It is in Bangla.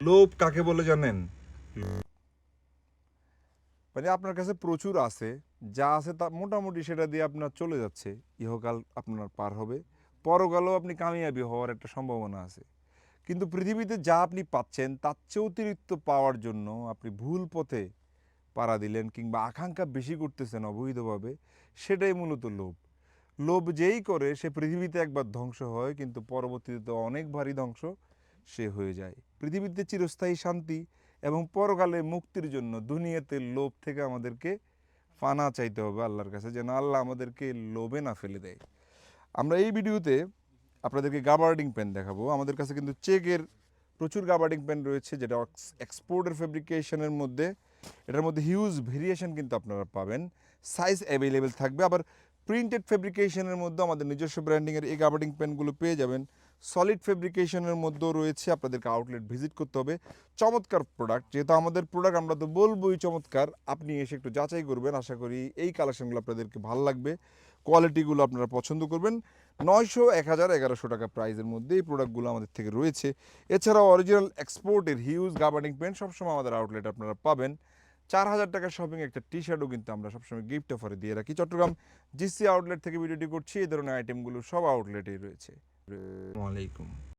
লোভ কাকে বলে জানেন? মানে আপনার কাছে প্রচুর আছে, যা আছে তা মোটামুটি সেটা দিয়ে আপনার চলে যাচ্ছে। ইহকাল আপনার পার হবে। পরকালও আপনি কামিয়াবি হওয়ার একটা সম্ভাবনা আছে। কিন্তু পৃথিবীতে যা আপনি পাচ্ছেন, তার চেয়ে অতিরিক্ত পাওয়ার জন্য আপনি ভুল পথে পাড়া দিলেন কিংবা আকাঙ্ক্ষা বেশি করতেছেন অবৈধভাবে, সেটাই মূলত লোভ। লোভ যেই করে, সে পৃথিবীতে একবার ধ্বংস হয়, কিন্তু পরবর্তীতে অনেক ভারী ধ্বংস। সে হয়ে যায়। পৃথিবীতে চিরস্থায়ী শান্তি এবং পরকালে মুক্তির জন্য দুনিয়াতে লোভ থেকে আমাদেরকে ফানা চাইতে হবে আল্লাহর কাছে, যেন আল্লাহ আমাদেরকে লোভে না ফেলে দেয়। আমরা এই ভিডিওতে আপনাদেরকে গাবার্ডিং পেন দেখাবো। আমাদের কাছে কিন্তু চেকের প্রচুর গাবার্ডিং পেন রয়েছে, যেটা এক্সপোর্টের ফেব্রিকেশনের মধ্যে, এটার মধ্যে হিউজ ভেরিয়েশন কিন্তু আপনারা পাবেন। সাইজ অ্যাভেলেবেল থাকবে। আবার প্রিন্টেড ফেব্রিকেশনের মধ্যে আমাদের নিজস্ব ব্র্যান্ডিংয়ের এই গাবার্ডিং পেনগুলো পেয়ে যাবেন। সলিড ফেব্রিকেশনের মধ্যেও রয়েছে, আপনাদেরকে আউটলেট ভিজিট করতে হবে। চমৎকার প্রোডাক্ট যেহেতু আমাদের প্রোডাক্ট আমরা তো বলবোই চমৎকার, আপনি এসে একটু যাচাই করবেন, আশা করি এই কালেকশনগুলো আপনাদেরকে ভালো লাগবে। কোয়ালিটিগুলো আপনারা পছন্দ করবেন। নয়শো, এক হাজার, এগারোশো টাকা প্রাইজের মধ্যে এই প্রোডাক্টগুলো আমাদের থেকে রয়েছে। এছাড়াও অরিজিনাল এক্সপোর্টের হিউজ গাবার্ডিং পেন সবসময় আমাদের আউটলেট আপনারা পাবেন। চার হাজার টাকার শপিং একটা টি শার্টও কিন্তু আমরা সবসময় গিফট অফারে দিয়ে রাখি। চট্টগ্রাম জিসি আউটলেট থেকে ভিডিওটি করছি, এই ধরনের আইটেমগুলো সব আউটলেটেই রয়েছে। ওয়ালাইকুম